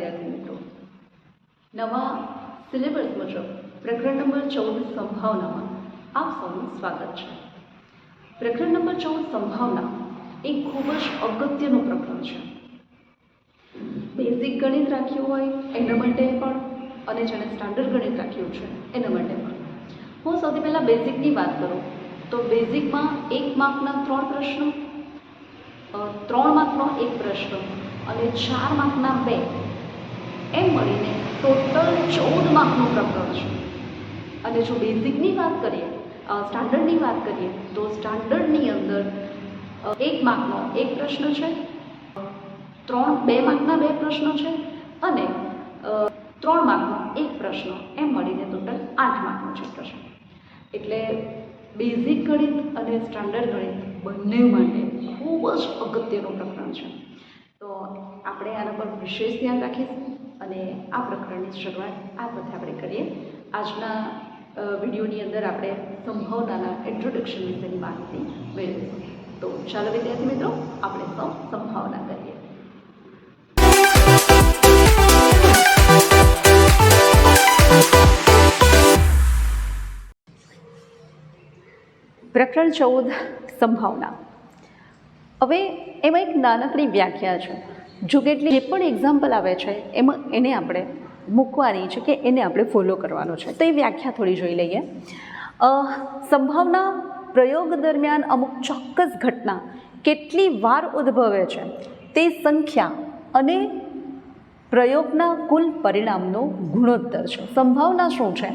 વિદ્યાર્થી મિત્રો નવા સિલેબસ મુજબ પ્રકરણ નંબર ચૌદ સંભાવનામાં આપ સૌનું સ્વાગત છે. પ્રકરણ નંબર ચૌદ સંભાવના એ ખૂબ જ અગત્યનું પ્રકરણ છે. બેઝિક ગણિત રાખ્યું હોય એના માટે પણ અને જેને સ્ટાન્ડર્ડ ગણિત રાખ્યું છે એના માટે પણ. હું સૌથી પહેલાં બેઝિકની વાત કરું. તો બેઝિકમાં એક માર્કના ત્રણ પ્રશ્નો ત્રણ માર્કનો એક પ્રશ્ન અને ચાર માર્કના બે એમ મળીને ટોટલ ચૌદ માર્કનો પ્રકરણ છે. અને જો બેઝિકની વાત કરીએ સ્ટાન્ડર્ડની વાત કરીએ, તો સ્ટાન્ડર્ડની અંદર એક માર્કનો એક પ્રશ્ન છે ત્રણ, બે માર્કના બે પ્રશ્નો છે, અને ત્રણ માર્કનો એક પ્રશ્ન, એમ મળીને ટોટલ આઠ માર્કનો છે પ્રશ્ન. એટલે બેઝિક ગણિત અને સ્ટાન્ડર્ડ ગણિત બંને માટે ખૂબ જ અગત્યનું પ્રકરણ છે. તો આપણે આના પર વિશેષ ધ્યાન રાખીશું. અને આ પ્રકરણની શરૂઆત આ સાથે આપણે કરીએ. આજના વિડીયોની અંદર આપણે સંભાવનાના ઇન્ટ્રોડક્શન વિશેની માહિતી મેળવીશું. તો ચાલો વિદ્યાર્થી મિત્રો, આપણે સૌ સંભાવના કરીએ. પ્રકરણ ચૌદ, સંભાવના. હવે એમાં એક નાનકડી વ્યાખ્યા છે. જો કેટલી જે પણ એક્ઝામ્પલ આવે છે, એમાં એને આપણે મૂકવાની છે કે એને આપણે ફોલો કરવાનો છે. તો એ વ્યાખ્યા થોડી જોઈ લઈએ. સંભાવના પ્રયોગ દરમિયાન અમુક ચોક્કસ ઘટના કેટલી વાર ઉદ્ભવે છે, તે સંખ્યા અને પ્રયોગના કુલ પરિણામનો ગુણોત્તર છે. સંભાવના શું છે?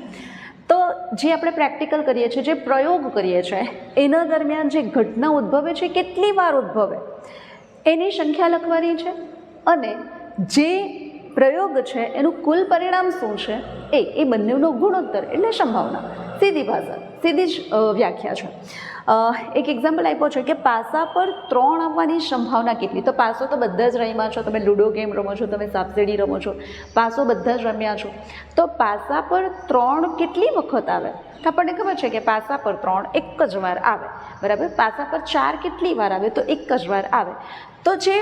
તો જે આપણે પ્રેક્ટિકલ કરીએ છીએ, જે પ્રયોગ કરીએ છીએ, એના દરમિયાન જે ઘટના ઉદ્ભવે છે, કેટલી વાર ઉદ્ભવે, એની સંખ્યા લખવાની છે. અને જે પ્રયોગ છે, એનું કુલ પરિણામ શું છે? એ એ બંનેનો ગુણોત્તર એટલે સંભાવના. સીધી ભાષા, સીધી જ વ્યાખ્યા છે. એક એક્ઝામ્પલ આપ્યો છે કે પાસા પર ત્રણ આવવાની સંભાવના કેટલી? તો પાસો તો બધા જ રમ્યા છો. તમે લૂડો ગેમ રમો છો, તમે સાપસીડી રમો છો. પાસો બધા જ રમ્યા છો. તો પાસા પર ત્રણ કેટલી વખત આવે? આપણને ખબર છે કે પાસા પર ત્રણ એક જ વાર આવે. બરાબર? પાસા પર ચાર કેટલી વાર આવે તો એક જ વાર આવે. તો જે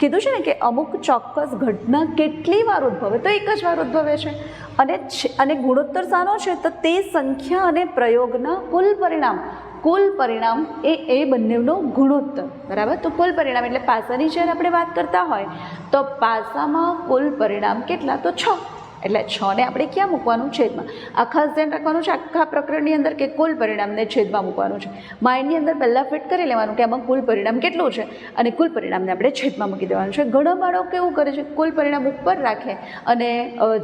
કીધું છે ને કે અમુક ચોક્કસ ઘટના કેટલી વાર ઉદ્ભવે તો એક જ વાર ઉદ્ભવે છે. અને અને ગુણોત્તર શાનો છે તો તે સંખ્યા અને પ્રયોગના કુલ પરિણામ. કુલ પરિણામ એ એ બંનેનો ગુણોત્તર. બરાબર? તો કુલ પરિણામ એટલે પાસાની જ્યારે આપણે વાત કરતા હોય, તો પાસામાં કુલ પરિણામ કેટલા? તો છ. એટલે છ ને આપણે ક્યાં મૂકવાનું? છેદમાં. આ ખાસ ધ્યાન રાખવાનું છે, આખા પ્રકરણની અંદર કે કુલ પરિણામને છેદમાં મૂકવાનું છે. માઇન્ડની અંદર પહેલાં ફિટ કરી લેવાનું કે આમાં કુલ પરિણામ કેટલું છે? અને કુલ પરિણામને આપણે છેદમાં મૂકી દેવાનું છે. ઘણા બાળકો કેવું કરે છે? કુલ પરિણામ ઉપર રાખે અને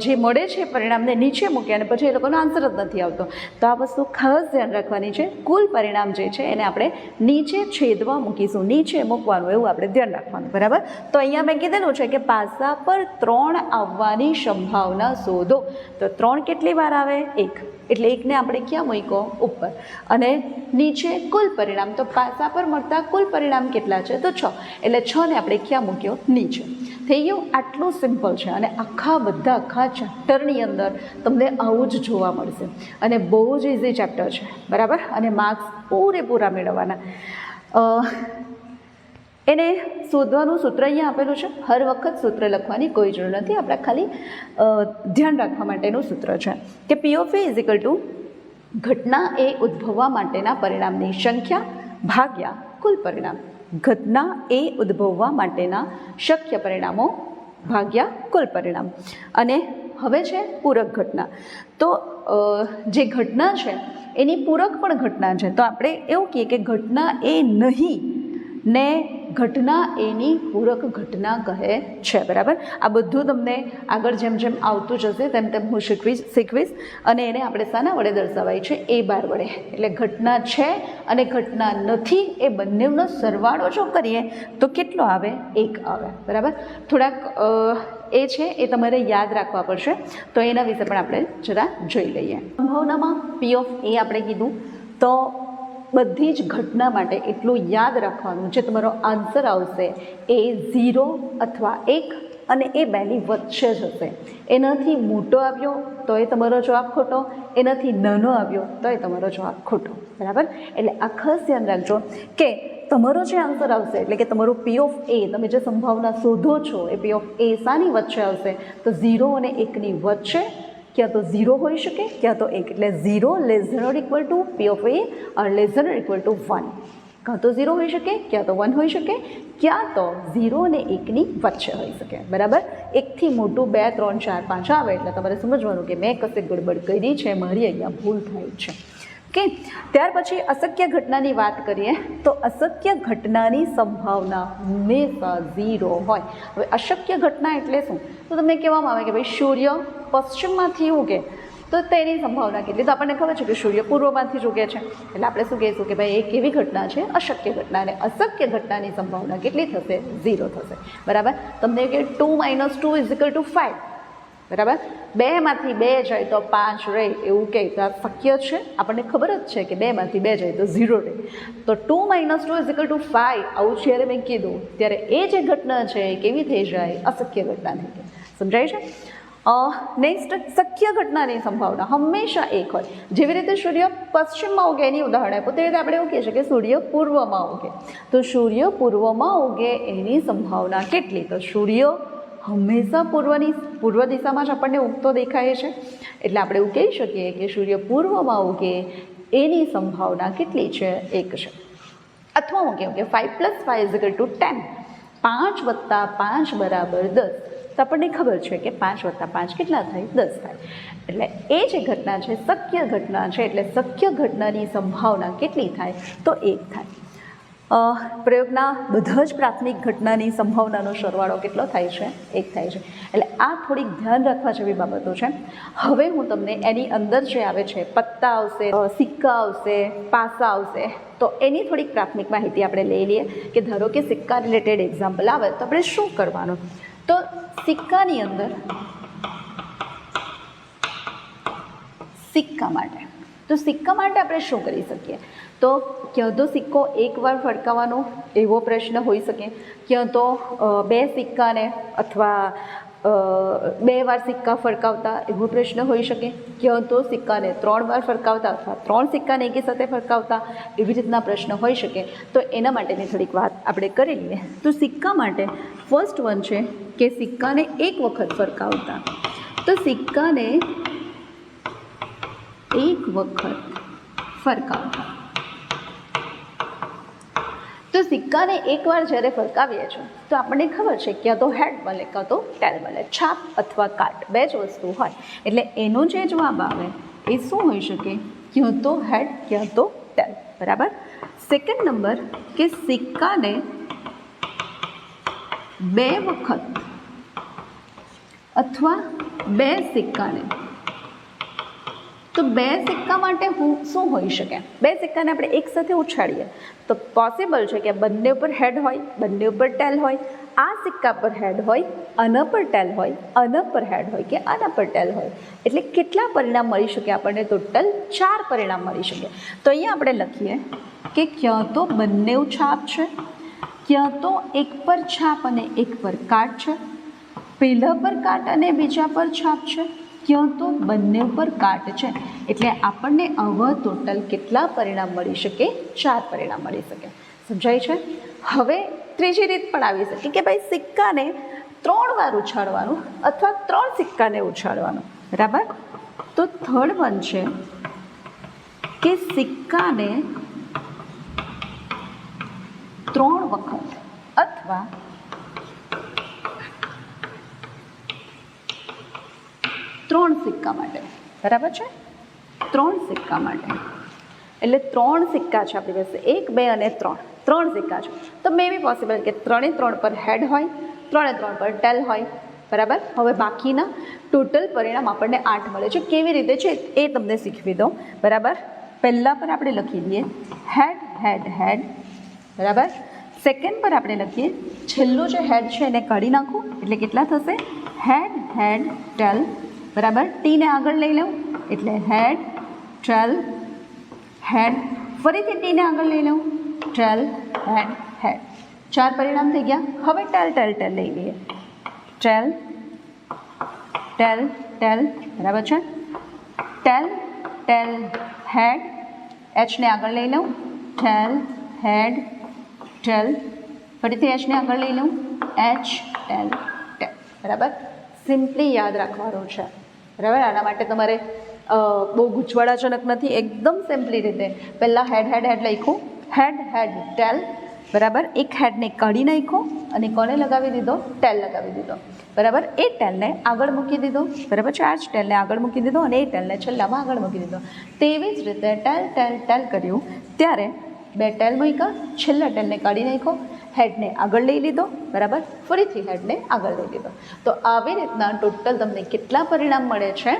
જે મળે છે પરિણામને નીચે મૂકે અને પછી એ લોકોનો આન્સર જ નથી આવતો. તો આ વસ્તુ ખાસ ધ્યાન રાખવાની છે. કુલ પરિણામ જે છે એને આપણે નીચે છેદમાં મૂકીશું. નીચે મૂકવાનું, એવું આપણે ધ્યાન રાખવાનું. બરાબર? તો અહીંયા મેં કીધેલું છે કે પાસા પર ત્રણ આવવાની સંભાવના શોધો. તો ત્રણ કેટલી વાર આવે? એક. એટલે એકને આપણે ક્યાં મૂક્યો? ઉપર. અને નીચે કુલ પરિણામ. તો પાસા પર મળતા કુલ પરિણામ કેટલા છે? તો છ. એટલે છને આપણે ક્યાં મૂક્યો? નીચે. થઈ ગયું? આટલું સિમ્પલ છે. અને આખા બધા, આખા ચેપ્ટરની અંદર તમને આવું જ જોવા મળશે. અને બહુ જ ઇઝી ચેપ્ટર છે. બરાબર? અને માર્ક્સ પૂરેપૂરા મેળવવાના. એને શોધવાનું સૂત્ર અહીંયા આપેલું છે. હર વખત સૂત્ર લખવાની કોઈ જરૂર નથી. આપણે ખાલી ધ્યાન રાખવા માટેનું સૂત્ર છે. કે P of is equal to ઘટના એ ઉદ્ભવવા માટેના પરિણામની સંખ્યા ભાગ્યા કુલ પરિણામ. ઘટના એ ઉદ્ભવવા માટેના શક્ય પરિણામો ભાગ્યા કુલ પરિણામ. અને હવે છે પૂરક ઘટના. તો જે ઘટના છે, એની પૂરક પણ ઘટના છે. તો આપણે એવું કહીએ કે ઘટના એ નહીં ને ઘટના એની પૂરક ઘટના કહે છે, બરાબર? આ બધું તમને આગળ જેમ જેમ આવતું જશે તેમ તેમ હું શીખવીશ શીખવીશ અને એને આપણે શાના વડે દર્શાવાય છે, એ બાર વડે. એટલે ઘટના છે અને ઘટના નથી, એ બંનેનો સરવાળો જો કરીએ તો કેટલો આવે? એક આવે, બરાબર? થોડાક એ છે, એ તમારે યાદ રાખવા પડશે. તો એના વિશે પણ આપણે જરા જોઈ લઈએ. સંભાવનામાં પી ઓફ એ આપણે કીધું. તો બધી જ ઘટના માટે એટલું યાદ રાખવાનું જે તમારો આન્સર આવશે એ ઝીરો અથવા એક અને એ બેની વચ્ચે જ હશે. એનાથી મોટો આવ્યો તો એ તમારો જવાબ ખોટો, એનાથી નાનો આવ્યો તો એ તમારો જવાબ ખોટો. બરાબર? એટલે આ ખાસ ધ્યાન રાખજો કે તમારો જે આન્સર આવશે, એટલે કે તમારો પી ઓફ એ તમે જે સંભાવના શોધો છો એ પી ઓફ એ શાની વચ્ચે આવશે. તો ઝીરો અને એકની વચ્ચે ક્યાં તો ઝીરો હોઈ શકે, ક્યાં તો એક. એટલે zero lesser equal to P of A or then equal to one કાં તો ઝીરો હોઈ શકે, ક્યાં તો વન હોઈ શકે, ક્યાં તો ઝીરો અને એકની વચ્ચે હોઈ શકે. બરાબર? એકથી મોટું બે, ત્રણ, ચાર, પાંચ આવે, એટલે તમારે સમજવાનું કે મેં કશે ગડબડ કરી છે, મારી અહીંયા ભૂલ થાય છે. ઓકે? ત્યાર પછી અશક્ય ઘટનાની વાત કરીએ, તો અશક્ય ઘટનાની સંભાવના હંમેશા ઝીરો હોય. હવે અશક્ય ઘટના એટલે શું? તો તમને કહેવામાં આવે કે ભાઈ સૂર્ય પશ્ચિમમાંથી ઉગે. તો તેની સંભાવના કેટલી? તો આપણને ખબર છે કે સૂર્ય પૂર્વમાંથી જ ઉગે છે. એટલે આપણે શું કહીશું કે ભાઈ એ એવી ઘટના છે? અશક્ય ઘટના. અને અશક્ય ઘટનાની સંભાવના કેટલી થશે? ઝીરો થશે. બરાબર? તમને કે two minus two is equal to five બરાબર? બેમાંથી બે જાય તો પાંચ રહે એવું કહે તો આ શક્ય છે? આપણને ખબર જ છે કે બેમાંથી બે જાય તો ઝીરો રહે તો two minus two is equal to five. આવું જ્યારે મેં કીધું, ત્યારે એ જે ઘટના છે એ કેવી થઈ જાય? અશક્ય ઘટના થઈ જાય. સમજાય છે? નેક્સ્ટ શક્ય ઘટનાની સંભાવના હંમેશા એક હોય. જેવી રીતે સૂર્ય પશ્ચિમમાં ઉગે એની ઉદાહરણ આપ્યું તે રીતે આપણે એવું કહીએ છીએ કે સૂર્ય પૂર્વમાં ઉગે. તો સૂર્ય પૂર્વમાં ઉગે એની સંભાવના કેટલી? તો સૂર્ય હંમેશા પૂર્વની, પૂર્વ દિશામાં જ આપણને ઉગતો દેખાય છે. એટલે આપણે એવું કહી શકીએ કે સૂર્ય પૂર્વમાં ઉગે, એની સંભાવના કેટલી છે? એક છે. અથવા હું કહું કે five plus five is to ten પાંચ વત્તા પાંચ બરાબર દસ. તો આપણને ખબર છે કે પાંચ વત્તા પાંચ કેટલા થાય? દસ થાય. એટલે એ જે ઘટના છે, શક્ય ઘટના છે, એટલે શક્ય ઘટનાની સંભાવના કેટલી થાય? તો એક થાય. પ્રયોગના બધા જ પ્રાથમિક ઘટનાની સંભાવનાનો સરવાળો કેટલો થાય છે? એક થાય છે. એટલે આ થોડીક ધ્યાન રાખવા જેવી બાબતો છે. હવે હું તમને એની અંદર જે આવે છે, પત્તા આવશે સિક્કા આવશે, પાસા આવશે, તો એની થોડીક પ્રાથમિક માહિતી આપણે લઈ લઈએ કે ધારો કે સિક્કા રિલેટેડ એક્ઝામ્પલ આવે, તો આપણે શું કરવાનું? તો સિક્કાની અંદર સિક્કા માટે. તો સિક્કા માટે આપણે શું કરી શકીએ? તો ક્યાં તો સિક્કો એકવાર ફરકાવવાનો એવો પ્રશ્ન હોઈ શકે. ક્યાં તો બે સિક્કાને અથવા બે વાર સિક્કા ફરકાવતા એવો પ્રશ્ન હોઈ શકે. ક્યાં તો સિક્કાને ત્રણ વાર ફરકાવતા અથવા ત્રણ સિક્કાને એકી સાથે ફરકાવતા એવી રીતના પ્રશ્ન હોઈ શકે. તો એના માટેની થોડીક વાત આપણે કરી લઈએ. તો સિક્કા માટે ફર્સ્ટ વન છે કે સિક્કાને એક વખત ફરકાવતા તો સિક્કાને એક વખત ફરકાવતા તો સિક્કાને એકવાર જ્યારે ફરકાવીએ છીએ તો આપણને ખબર છે ક્યાં તો હેડ મળે, કાં તો ટેલ મળે, છાપ અથવા કાટ, બે જ વસ્તુ હોય. એટલે એનો જે જવાબ આવે એ શું હોઈ શકે? ક્યાં તો હેડ ક્યાં તો ટેલ. બરાબર? સેકન્ડ નંબર કે સિક્કાને બે વખત અથવા બે સિક્કાને તો બે સિક્કા માટે હું શું હોઈ શકે? બે સિક્કાને આપણે એક સાથે ઉછાળીએ. તો પોસિબલ છે કે બંને ઉપર હેડ હોય, બંને ઉપર ટેલ હોય. આ સિક્કા પર હેડ હોય, આના પર ટેલ હોય, આના પર હેડ હોય કે આના પર ટેલ હોય. એટલે કેટલા પરિણામ મળી શકે આપણને? ટોટલ ચાર પરિણામ મળી શકે. તો અહીંયા આપણે લખીએ કે ક્યાં તો બંને છાપ છે, ક્યાં તો એક પર છાપ અને એક પર કાટ છે, પહેલા પર કાટ અને બીજા પર છાપ છે ક્યાં તો બંને ઉપર કાટ છે. એટલે આપણને આવા ટોટલ કેટલા પરિણામ મળી શકે? ચાર પરિણામ મળી શકે. સમજાય છે? હવે ત્રીજી રીત પણ આવી શકે કે ભાઈ સિક્કાને ત્રણ વાર ઉછાળવાનું અથવા ત્રણ સિક્કાને ઉછાળવાનું. બરાબર? તો થર્ડ વન છે કે સિક્કાને ત્રણ વખત અથવા ત્રણ સિક્કા માટે. બરાબર છે? ત્રણ સિક્કા માટે. એટલે ત્રણ સિક્કા છે આપણી પાસે. એક, બે અને ત્રણ. ત્રણ સિક્કા છે. તો મે બી પોસિબલ કે ત્રણે ત્રણ પર હેડ હોય, ત્રણે ત્રણ પર ટેલ હોય. બરાબર? હવે બાકીના ટોટલ પરિણામ આપણને આઠ મળે છે. કેવી રીતે છે? એ તમને શીખવી દો બરાબર? પહેલાં પર આપણે લખી દઈએ. હેડ હેડ હેડ બરાબર? સેકન્ડ પર આપણે લખીએ. છેલ્લું જે હેડ છે એને કાઢી નાખું. એટલે કેટલા થશે? હેડ હેડ ટેલ બરાબર? ટીને આગળ લઈ લઉં. એટલે હેડ ટેલ હેડ ફરીથી ટીને આગળ લઈ લઉં. ટેલ હેડ હેડ ચાર પરિણામ થઈ ગયા. હવે ટેલ ટેલ ટેલ લઈ લઈએ. ટેલ ટેલ ટેલ બરાબર છે? ટેલ ટેલ હેડ એચને આગળ લઈ લઉં. ટેલ હેડ ટેલ ફરીથી એચને આગળ લઈ લઉં. એચ ટેલ ટેલ બરાબર? સિમ્પલી યાદ રાખવાનું છે. બરાબર આના માટે તમારે બહુ ગૂંચવાડાજનક નથી, એકદમ સિમ્પલી રીતે. પહેલાં હેડ હેડ હેડ લખ્યું હેડ હેડ ટેલ બરાબર? એક હેડને કાઢી નાખ્યો અને કોને લગાવી દીધો? ટેલ લગાવી દીધો. બરાબર? એ ટેલને આગળ મૂકી દીધો. બરાબર? ચાર જ ટેલને આગળ મૂકી દીધો અને એ ટેલને છેલ્લામાં આગળ મૂકી દીધો. તેવી જ રીતે ટેલ ટેલ ટેલ કર્યું. ત્યારે બે ટેલ મૂક્યા. છેલ્લા ટેલને કાઢી નાખ્યો. હેડને આગળ લઈ લીધો, બરાબર? ફરીથી હેડને આગળ લઈ લીધો. તો આવી રીતના ટોટલ તમને કેટલા પરિણામ મળે છે?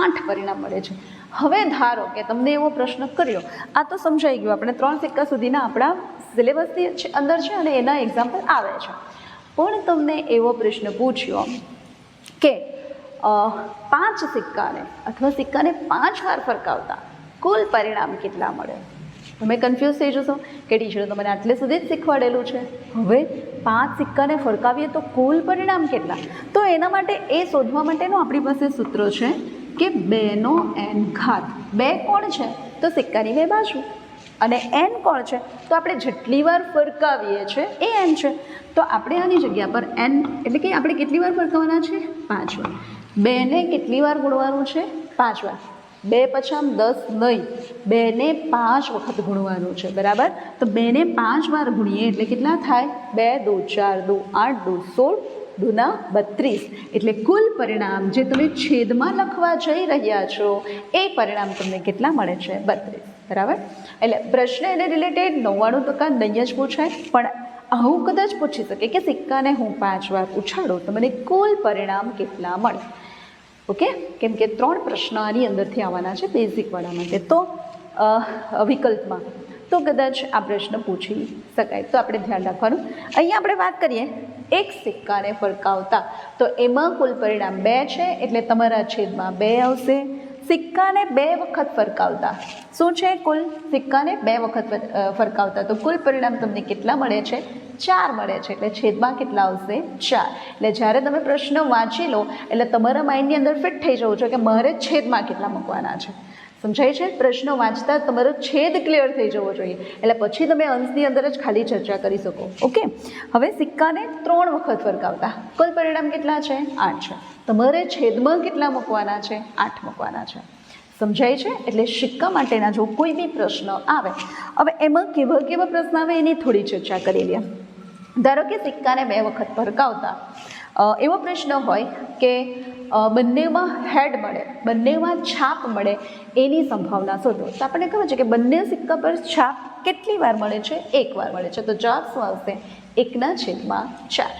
આઠ પરિણામ મળે છે. હવે ધારો કે તમને એવો પ્રશ્ન કર્યો. આ તો સમજાઈ ગયું. આપણે ત્રણ સિક્કા સુધીના આપણા સિલેબસની અંદર છે અને એના એક્ઝામ્પલ આવે છે. પણ તમને એવો પ્રશ્ન પૂછ્યો કે પાંચ સિક્કાને અથવા સિક્કાને પાંચ વાર ફરકાવતા કુલ પરિણામ કેટલા મળે? તમે કન્ફ્યુઝ થઈ જશો કે ટીચરે તો મને આટલે સુધી જ શીખવાડેલું છે. હવે પાંચ સિક્કાને ફરકાવીએ તો કુલ પરિણામ કેટલા? તો એના માટે એ શોધવા માટેનું આપણી પાસે સૂત્ર છે કે બેનો એન ઘાત. બે કોણ છે? તો સિક્કાની બે બાજુ. અને એન કોણ છે? તો આપણે જેટલી વાર ફરકાવીએ છીએ એ એન છે. તો આપણે આની જગ્યા પર એન એટલે કે આપણે કેટલી વાર ફરકાવવાના છે? પાંચ વાર. બેને કેટલી વાર ગુણવાનું છે? પાંચ વાર. બે પછામ દસ નહીં બેને પાંચ વખત ગુણવાનું છે, બરાબર? તો બેને પાંચ વાર ગુણીએ એટલે કેટલા થાય? બે, દો, ચાર, દો, આઠ, દો, સોળ, દુના, બત્રીસ. એટલે કુલ પરિણામ જે તમે છેદમાં લખવા જઈ રહ્યા છો, એ પરિણામ તમને કેટલા મળે છે? બત્રીસ. બરાબર? એટલે પ્રશ્ન એને રિલેટેડ નવ્વાણું ટકા નહીં જ પૂછાય, પણ આવું કદાચ પૂછી શકે કે સિક્કાને હું પાંચ વાર ઉછાળું, તો મને કુલ પરિણામ કેટલા મળે? ઓકે કેમ કે ત્રણ પ્રશ્ન આની અંદરથી આવવાના છે બેઝિકવાળા માટે. તો વિકલ્પમાં. તો કદાચ આ પ્રશ્ન પૂછી શકાય. તો આપણે ધ્યાન રાખવાનું. અહીંયા આપણે વાત કરીએ. એક સિક્કાને ફરકાવતા. તો એમાં કુલ પરિણામ બે છે, એટલે તમારા છેદમાં બે આવશે. સિક્કાને બે વખત ફરકાવતા. શું છે કુલ? સિક્કાને બે વખત ફરકાવતા. તો કુલ પરિણામ તમને કેટલા મળે છે? ચાર મળે છે. એટલે છેદમાં કેટલા આવશે? ચાર. એટલે જ્યારે તમે પ્રશ્ન વાંચી લો, એટલે તમારા માઇન્ડની અંદર ફિટ થઈ જવું છે કે મારે છેદમાં કેટલા મૂકવાના છે. સમજાય છે? પ્રશ્નો વાંચતા તમારો છેદ ક્લિયર થઈ જવો જોઈએ. એટલે પછી તમે અંશની અંદર જ ખાલી ચર્ચા કરી શકો. ઓકે? હવે સિક્કાને ત્રણ વખત ફરકાવતા. કુલ પરિણામ કેટલા છે? આઠ છે. તમારે છેદમાં કેટલા મૂકવાના છે? આઠ મૂકવાના છે. સમજાય છે? એટલે સિક્કા માટેના જો કોઈ બી પ્રશ્ન આવે, હવે એમાં કેવા કેવા પ્રશ્ન આવે એની થોડી ચર્ચા કરી લઈએ. ધારો કે સિક્કાને બે વખત ભરકાવતા એવો પ્રશ્ન હોય કે બંનેમાં હેડ મળે, બંનેમાં છાપ મળે એની સંભાવના શોધો. તો આપણને ખબર છે કે બંને સિક્કા પર છાપ કેટલી વાર મળે છે? એક વાર મળે છે. તો જવાબ શું આવશે? એકના છેદમાં ચાર.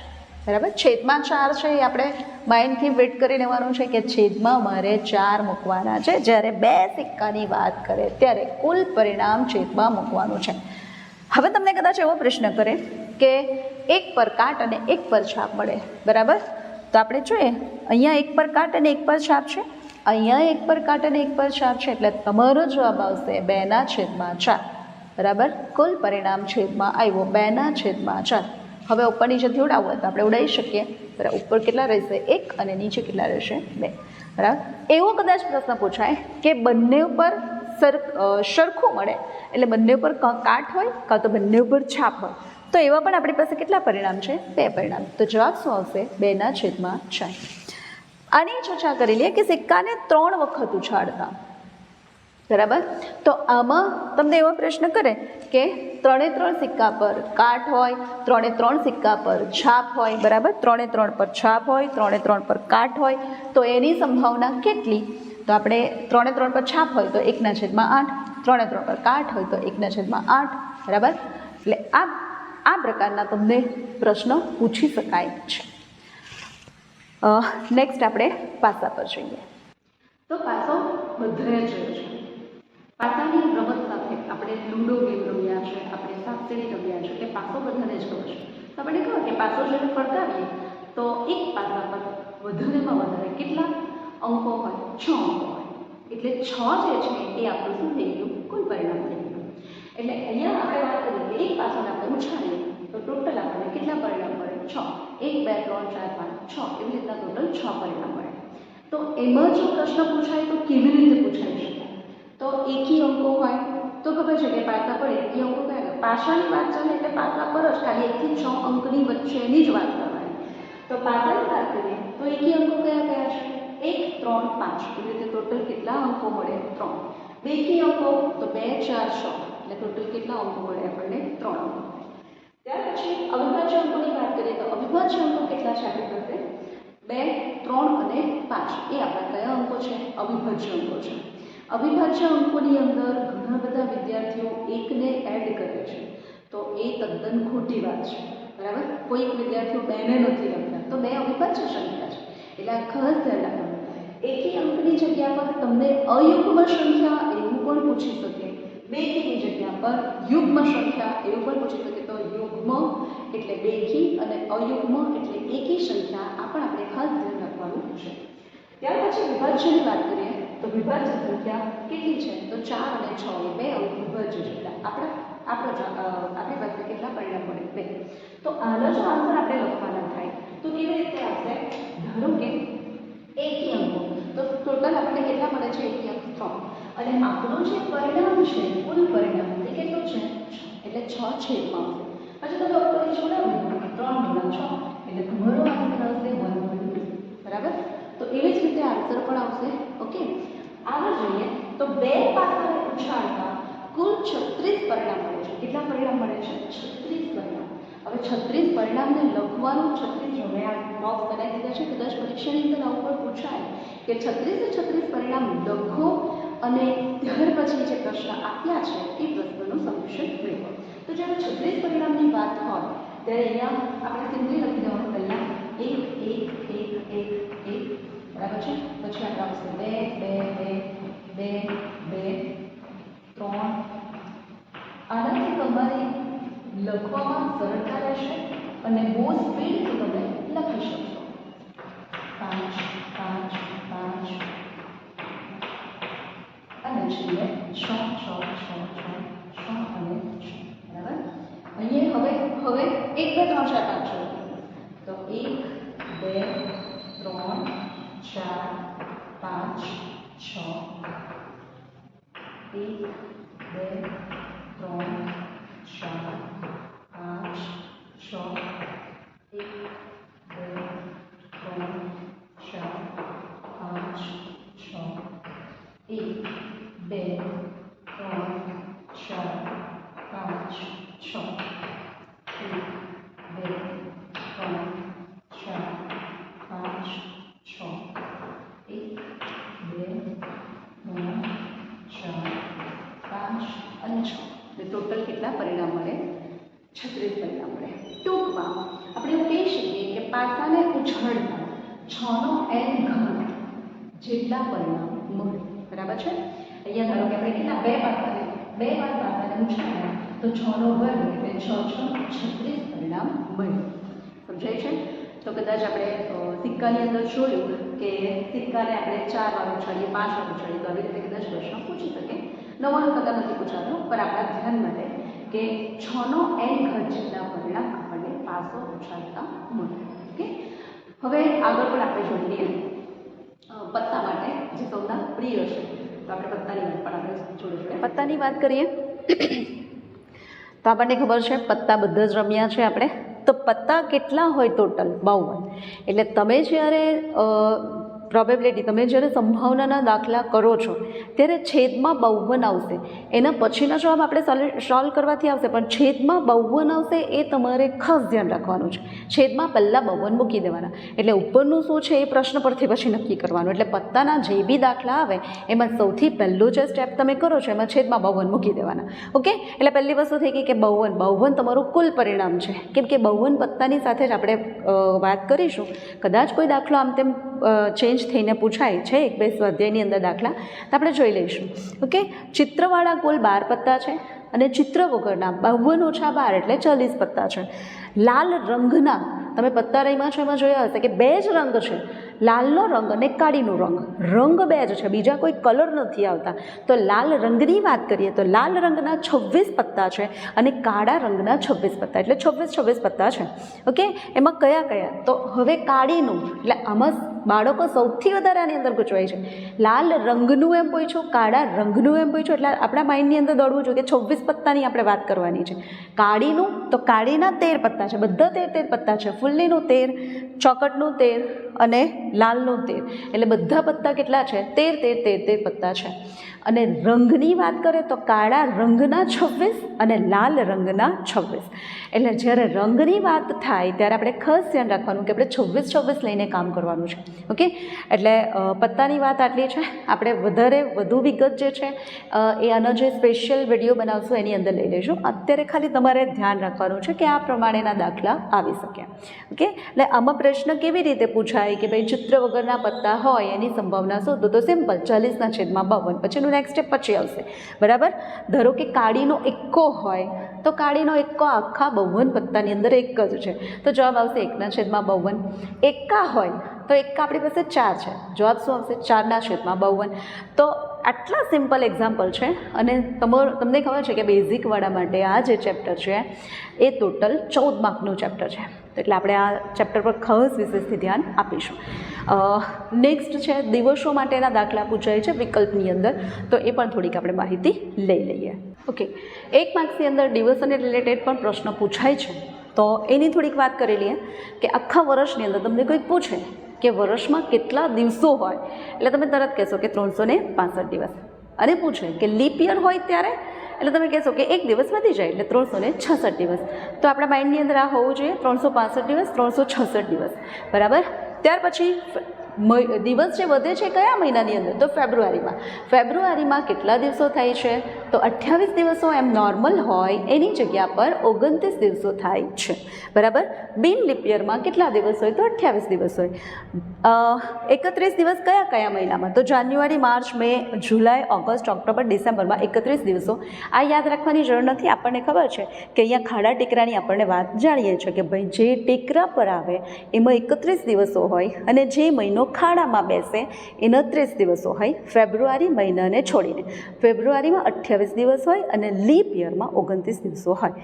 બરાબર? છેદમાં ચાર છે એ આપણે માઇન્ડથી વેટ કરી લેવાનું છે કે છેદમાં મારે ચાર મૂકવાના છે. જ્યારે બે સિક્કાની વાત કરે, ત્યારે કુલ પરિણામ છેદમાં મૂકવાનું છે. હવે તમને કદાચ એવો પ્રશ્ન કરે કે એક પર કાટ અને એક પર છાપ મળે. બરાબર? તો આપણે જોઈએ. અહીંયા એક પર કાટ અને એક પર છાપ છે. અહીંયા એક પર કાટ અને એક પર છાપ છે એટલે તમારો જવાબ આવશે બેના છેદમાં ચાર. બરાબર? કુલ પરિણામ છેદમાં આવ્યો બેના છેદમાં ચાર. હવે ઉપર નીચેથી ઉડાવવું હોય તો આપણે ઉડાવી શકીએ. બરાબર? ઉપર કેટલા રહેશે? એક અને નીચે કેટલા રહેશે? બે. બરાબર? એવો કદાચ પ્રશ્ન પૂછાય કે બંને ઉપર સર સરખું મળે. એટલે બંને ઉપર કાટ હોય કાં તો બંને ઉપર છાપ હોય. તો એવા પણ આપણી પાસે કેટલા પરિણામ છે? બે પરિણામ. તો જવાબ શું આવશે? બેના છેદમાં ચાર આની ચર્ચા કરી લઈએ કે સિક્કાને ત્રણ વખત ઉછાળતા. બરાબર? તો આમાં તમને એવો પ્રશ્ન કરે કે ત્રણે ત્રણ સિક્કા પર કાટ હોય, ત્રણે ત્રણ સિક્કા પર છાપ હોય, બરાબર? ત્રણે ત્રણ પર છાપ હોય, ત્રણે ત્રણ પર કાટ હોય. તો એની સંભાવના કેટલી? તો આપણે ત્રણે ત્રણ પર છાપ હોય તો એકના છેદમાં આઠ, ત્રણે ત્રણ પર કાટ હોય તો એકના છેદમાં આઠ, બરાબર? એટલે આ આ પ્રકારના તમને પ્રશ્નો પૂછી શકાય છે. નેક્સ્ટ આપણે પાસા પર જઈએ. તો પાસો બધાએ જોયો છે. પાસાની રમત સાથે આપણે લૂડો ગેમ રમ્યા છે, આપણે સાપસીડી રમ્યા છે તે પાસો બધાને જ ખબર છે. તો આપણે કહો કે પાસો જ્યારે ફરતાવીએ તો એક પાસા પર વધારેમાં વધારે કેટલા અંકો હોય? છ અંકો હોય. એટલે છ જે છે એ આપણું શું થઈ ગયું? કુલ પરિણામ ગયું. એટલે અહીંયા આપણે વાત કરીએ, એક પાસાને આપણે ઉછાળીએ તો ટોટલ આપણને કેટલા પરિણામ મળે? છ. એક, બે, ત્રણ, ચાર, પાંચ, છ. એવી રીતના ટોટલ છ પરિણામ મળે. તો એમાં જો પ્રશ્ન પૂછાય તો કેવી રીતે પૂછાઈ શકે તો એકી અંકો હોય, તો ખબર છે કે પાસા પડે એ અંકો કયા પાસાની વાત ચાલે એટલે પાસા પર જ ખાલી એકથી છ અંકની વચ્ચેની જ વાત કરવાની. તો પાસાની વાત કરીએ, તો એકી અંકો કયા કયા છે? એક, ત્રણ, પાંચ. એવી રીતે ટોટલ કેટલા અંકો મળે? ત્રણ. બેકી અંકો, તો બે, ચાર, છ. એટલે ટોટલ કેટલા અંકો મળે આપણને? ત્રણ ત્યાર પછી અવિભાજ્ય અંકોની વાત કરીએ તો અવિભાજ્ય અંકો કેટલા છે આપણી પાસે? બે, ત્રણ અને પાંચ. એ આપણા કયા અંકો છે? અવિભાજ્ય અંકો છે. અવિભાજ્ય અંકોની અંદર ઘણા બધા વિદ્યાર્થીઓ એકને એડ કરે છે. તો એ તદ્દન ખોટી વાત છે. બરાબર? કોઈક વિદ્યાર્થીઓ બેને નથી લખતા તો બે અવિભાજ્ય સંખ્યા છે. એટલે આ ખાસ ધ્યાન રાખવાનું. એકી અંકની જગ્યા પર તમને અયુગ્મ સંખ્યા એવું પણ પૂછી શકે. બેકીની જગ્યા પર યુગ્મ સંખ્યા એવું પણ પૂછી શકે તો યુગ્મ એટલે બેકી અને અયુગ્મ એટલે એકી સંખ્યા, આ પણ આપણે ખાસ ધ્યાન રાખવાનું છે. ત્યાર પછી વિભાજ્યની વાત કરીએ, તો વિભાજ્ય સંખ્યા કેટલી છે? તો ચાર અને છ એ બે અંક વિભાજ્ય છે. આપણા આપણો આપણી પાસે કેટલા પરિણામ મળે બે. તો આનો જો આન્સર આપણે લખવાના થાય. તો કેવી રીતે આવશે? ધારો કે એકી અંકો. તો ટોટલ આપણને કેટલા મળે છે? એકી અંક. ત્રણ અને આપણું જે પરિણામ છે, કુલ પરિણામ તે કેટલું છે? એટલે છ છેદમાં પછી તમે ઉપરની છોડાવી ત્રણ ગુણ્યા છ, એટલે તમારો આન્સર આવશે વન બરાબર? તો એવી જ રીતે આન્સર પણ આવશે, ઓકે? આગળ જોઈએ, તો બે પાસાને ઉછાળતા કુલ છત્રીસ પરિણામ મળે છે. કેટલા પરિણામ મળે છે? છત્રીસ પરિણામ. હવે છત્રીસ પરિણામને લખવાનું છત્રીસ મેં આ બોક્સ બનાવી દીધા છે, કદાચ પરીક્ષાની અંદર આવું પણ પૂછાય કે છત્રીસે છત્રીસ પરિણામ લખો અને ત્યાર પછી જે પ્રશ્ન આપ્યા છે, એ પ્રશ્નનું સોલ્યુશન મેળવો. તો જ્યારે છત્રીસ પરિણામની વાત હોય, ત્યારે અહીંયા આપણે સિમ્પલી લખી દેવાનું પહેલાં એક એક એક એક એક, બરાબર છે? પછી આપણે આવશે બે બે બે બે બે, ત્રણ. આનાથી તમારી લખવામાં સરળતા રહેશે અને બહુ સ્પીડથી તમે લખી શકશો પાંચ પાંચ પાંચ અને છેલ્લે છ છ અને અહીંયા હવે હવે એક બે ત્રણ ચાર પાંચ તો એક બે ત્રણ ચાર પાંચ છ એક બે ત્રણ ચાર પાંચ છ એક બે ત્રણ ચાર પાંચ છ એક બે ત્રણ ચાર પાંચ છ એક બે ત્રણ ચાર પાંચ છ એક બે ત્રણ ચાર પાંચ અને છ એટલે ટોટલ કેટલા પરિણામ મળે? છત્રીસ પરિણામ મળે. ટૂંકમાં આપણે એવું કહી શકીએ કે પાસાને ઉછળતા છનો એન ઘન જેટલા પરિણામ મળે. બરાબર છે? અહીંયા ધારો કે આપણે કેટલા? બે પાસાને બે વાર પાસાને ઉછળ્યા તો છનો વર્ગ એટલે છ છ છત્રીસ પરિણામ મળે. સમજાય છે? તો કદાચ આપણે સિક્કાની અંદર જોયું કે સિક્કાને આપણે ચાર વાર ઉછાળીએ, પાંચ વાર ઉછાળીએ, તો આવી રીતે કદાચ પ્રશ્ન પૂછી શકે નવાનો કદાચ નથી પૂછાતો, પણ આપણા ધ્યાન માટે કે છનો એન ઘટ જેટલા પરિણામ આપણને પાસો ઉછાળતા મળે. ઓકે? હવે આગળ પણ આપણે જોઈ લઈએ પત્તા માટે જે સૌના પ્રિય છે. તો આપણે પત્તાની વાત પણ આપણે જોડે જોડે. પત્તાની વાત કરીએ. તો આપણને ખબર છે, પત્તા બધા જ રમ્યા છે આપણે. તો પત્તા કેટલા હોય ટોટલ બાવન. એટલે તમે જ્યારે પ્રોબેબિલિટી તમે જ્યારે સંભાવનાના દાખલા કરો છો, ત્યારે છેદમાં બાવન આવશે. એના પછીના જવાબ આપણે સોલ્વ કરવાથી આવશે, પણ છેદમાં બાવન આવશે એ તમારે ખાસ ધ્યાન રાખવાનું છે. છેદમાં પહેલાં બાવન મૂકી દેવાના. એટલે ઉપરનું શું છે એ પ્રશ્ન પરથી પછી નક્કી કરવાનું. એટલે પત્તાના જે બી દાખલા આવે, એમાં સૌથી પહેલું જે સ્ટેપ તમે કરો છો, એમાં છેદમાં બાવન મૂકી દેવાના. ઓકે? એટલે પહેલી વસ્તુ થઈ ગઈ કે બાવન. બાવન તમારું કુલ પરિણામ છે. કેમ કે બાવન પત્તાની સાથે જ આપણે વાત કરીશું. કદાચ કોઈ દાખલો આમ તેમ ચેન્જ થઈને પૂછાય છે એક બે સ્વાધ્યાયની અંદર દાખલા. તો આપણે જોઈ લઈશું. ઓકે ચિત્રવાળા કુલ બાર પત્તા છે અને ચિત્ર વગરના બાવન ઓછા બાર એટલે ચાલીસ પત્તા છે. લાલ રંગના, તમે પત્તા રહીમાં છો એમાં જોયા હશે કે બે જ રંગ છે. લાલનો રંગ અને કાળીનો રંગ. રંગ બે જ છે, બીજા કોઈ કલર નથી આવતા. તો લાલ રંગની વાત કરીએ તો લાલ રંગના છવ્વીસ પત્તા છે અને કાળા રંગના છવ્વીસ પત્તા, એટલે છવ્વીસ છવ્વીસ પત્તા છે. ઓકે? એમાં કયા કયા? તો હવે કાળીનું, એટલે આમાં બાળકો સૌથી વધારે આની અંદર ગૂંચવાય છે. લાલ રંગનું એમ પૂછ્યું કાળા રંગનું એમ પૂછ્યું એટલે આપણા માઇન્ડની અંદર દોડવું જોઈએ કે છવ્વીસ પત્તાની આપણે વાત કરવાની છે. કાળીનું, તો કાળીના તેર પત્તા છે, બધા તેર તેર પત્તા છે. ફૂલ્લીનું તેર, ચોકટનું તેર અને લાલનું તેર. એટલે બધા પત્તા કેટલા છે? તેર તેર તેર તેર પત્તા છે. અને રંગની વાત કરીએ તો કાળા રંગના છવ્વીસ અને લાલ રંગના છવ્વીસ. એટલે જ્યારે રંગની વાત થાય ત્યારે આપણે ખાસ ધ્યાન રાખવાનું કે આપણે છવ્વીસ છવ્વીસ લઈને કામ કરવાનું છે. ઓકે? એટલે પત્તાની વાત આટલી છે. આપણે વધારે વધુ વિગત જે છે એ આનો જે સ્પેશિયલ વીડિયો બનાવશું એની અંદર લઈ લઈશું અત્યારે ખાલી તમારે ધ્યાન રાખવાનું છે કે આ પ્રમાણેના દાખલા આવી શકે ઓકે? એટલે આમાં પ્રશ્ન કેવી રીતે પૂછાય કે ભાઈ ચિત્ર વગરના પત્તા હોય એની સંભાવના શોધો તો સિમ્પલ, ચાલીસના છેદમાં બાવન. પછીનું નેક્સ્ટ સ્ટેપ પછી આવશે. બરાબર? ધારો કે કાળીનો એક્કો હોય, તો કાળીનો એક્કો આખા બાવન પત્તાની અંદર એક જ છે. તો જવાબ આવશે એકના છેદમાં બાવન. એકા હોય, તો એકા આપણી પાસે ચાર છે. જવાબ શું આવશે? ચારના છેદમાં બાવન. તો આટલા સિમ્પલ એક્ઝામ્પલ છે અને તમારો તમને ખબર છે કે બેઝિકવાળા માટે આ જે ચેપ્ટર છે, એ ટોટલ ચૌદ માર્કનું ચેપ્ટર છે. એટલે આપણે આ ચેપ્ટર પર ખાસ વિશેષથી ધ્યાન આપીશું. નેક્સ્ટ છે, દિવસો માટેના દાખલા પૂછાય છે વિકલ્પની અંદર. તો એ પણ થોડીક આપણે માહિતી લઈ લઈએ. ઓકે એક માર્ક્સની અંદર દિવસોને રિલેટેડ પણ પ્રશ્ન પૂછાય છે. તો એની થોડીક વાત કરી લઈએ કે આખા વર્ષની અંદર તમને કોઈક પૂછે કે વર્ષમાં કેટલા દિવસો હોય? એટલે તમે તરત કહેશો કે ત્રણસો ને પાંસઠ દિવસ. અને પૂછે કે લીપ યર હોય ત્યારે? એટલે તમે કહેશો કે એક દિવસ વધી જાય, એટલે ત્રણસો ને છસઠ દિવસ. તો આપણા માઇન્ડની અંદર આ હોવું જોઈએ, ત્રણસો પાંસઠ દિવસ, ત્રણસો છસઠ દિવસ. બરાબર? ત્યાર પછી દિવસ જે વધે છે કયા મહિનાની અંદર? તો ફેબ્રુઆરીમાં. ફેબ્રુઆરીમાં કેટલા દિવસો થાય છે? તો અઠ્યાવીસ દિવસો એમ નોર્મલ હોય, એની જગ્યા પર ઓગણત્રીસ દિવસો થાય છે. બરાબર? બિન લિપિયરમાં કેટલા દિવસ હોય? તો અઠ્યાવીસ દિવસ હોય. એકત્રીસ દિવસ કયા કયા મહિનામાં? તો January, March, May, July, August, October, ડિસેમ્બરમાં એકત્રીસ દિવસો. આ યાદ રાખવાની જરૂર નથી, આપણને ખબર છે કે અહીંયા ખાડા ટેકરાની આપણને વાત જાણીએ છીએ કે ભાઈ જે ટેકરા પર આવે, એમાં એકત્રીસ દિવસો હોય અને જે મહિનો ખાડામાં બેસે એના ત્રીસ દિવસો હોય, ફેબ્રુઆરી મહિનાને છોડીને. ફેબ્રુઆરીમાં અઠ્યાવીસ દિવસ હોય અને લીપ યરમાં ઓગણત્રીસ દિવસો હોય.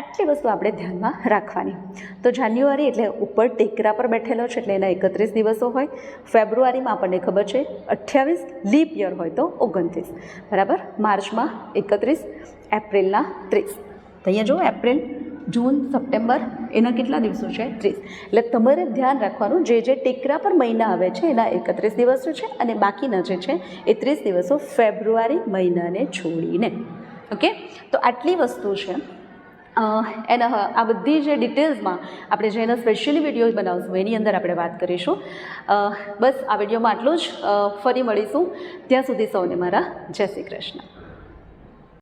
આટલી વસ્તુ આપણે ધ્યાનમાં રાખવાની. તો જાન્યુઆરી એટલે ઉપર ટેકરા પર બેઠેલો છે એટલે એના એકત્રીસ દિવસો હોય. ફેબ્રુઆરીમાં આપણને ખબર છે અઠ્યાવીસ, લીપ યર હોય તો ઓગણત્રીસ. બરાબર? માર્ચમાં એકત્રીસ, એપ્રિલના ત્રીસ. અહીંયા જુઓ એપ્રિલ જૂન, સપ્ટેમ્બર, એના કેટલા દિવસો છે? ત્રીસ. એટલે તમારે ધ્યાન રાખવાનું, જે જે ટેકરા પર મહિના આવે છે, એના એકત્રીસ દિવસો છે અને બાકીના જે છે, એ ત્રીસ દિવસો ફેબ્રુઆરી મહિનાને છોડીને. ઓકે? તો આટલી વસ્તુ છે. એના આ બધી જે ડિટેલ્સમાં આપણે જે એના સ્પેશિયલી વીડિયો બનાવશું, એની અંદર આપણે વાત કરીશું. બસ, આ વિડીયોમાં આટલું જ. ફરી મળીશું. ત્યાં સુધી સૌને મારા જય શ્રી કૃષ્ણ.